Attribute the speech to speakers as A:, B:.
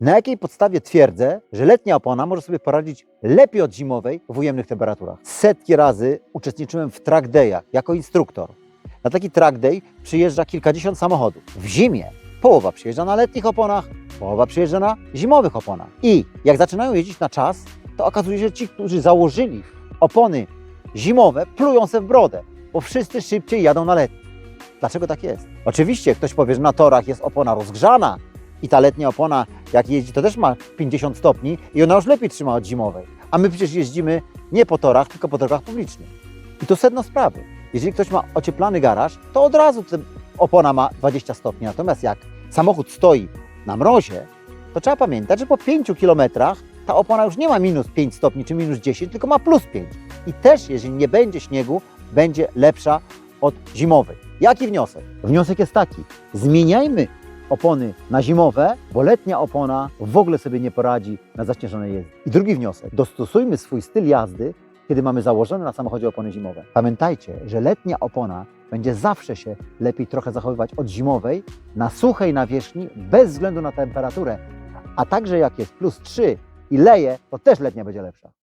A: Na jakiej podstawie twierdzę, że letnia opona może sobie poradzić lepiej od zimowej w ujemnych temperaturach? Setki razy uczestniczyłem w track dayach jako instruktor. Na taki track day przyjeżdża kilkadziesiąt samochodów. W zimie połowa przyjeżdża na letnich oponach, połowa przyjeżdża na zimowych oponach. I jak zaczynają jeździć na czas, to okazuje się, że ci, którzy założyli opony zimowe, plują se w brodę, bo wszyscy szybciej jadą na letnie. Dlaczego tak jest? Oczywiście ktoś powie, że na torach jest opona rozgrzana i ta letnia opona, jak jeździ, to też ma 50 stopni i ona już lepiej trzyma od zimowej. A my przecież jeździmy nie po torach, tylko po drogach publicznych. I to sedno sprawy. Jeżeli ktoś ma ocieplany garaż, to od razu opona ma 20 stopni. Natomiast jak samochód stoi na mrozie, to trzeba pamiętać, że po 5 kilometrach ta opona już nie ma minus 5 stopni czy minus 10, tylko ma plus 5. I też, jeżeli nie będzie śniegu, będzie lepsza od zimowej. Jaki wniosek? Wniosek jest taki: zmieniajmy opony na zimowe, bo letnia opona w ogóle sobie nie poradzi na zaśnieżonej jeździe. I drugi wniosek: dostosujmy swój styl jazdy, kiedy mamy założone na samochodzie opony zimowe. Pamiętajcie, że letnia opona będzie zawsze się lepiej trochę zachowywać od zimowej na suchej nawierzchni bez względu na temperaturę. A także jak jest plus 3 i leje, to też letnia będzie lepsza.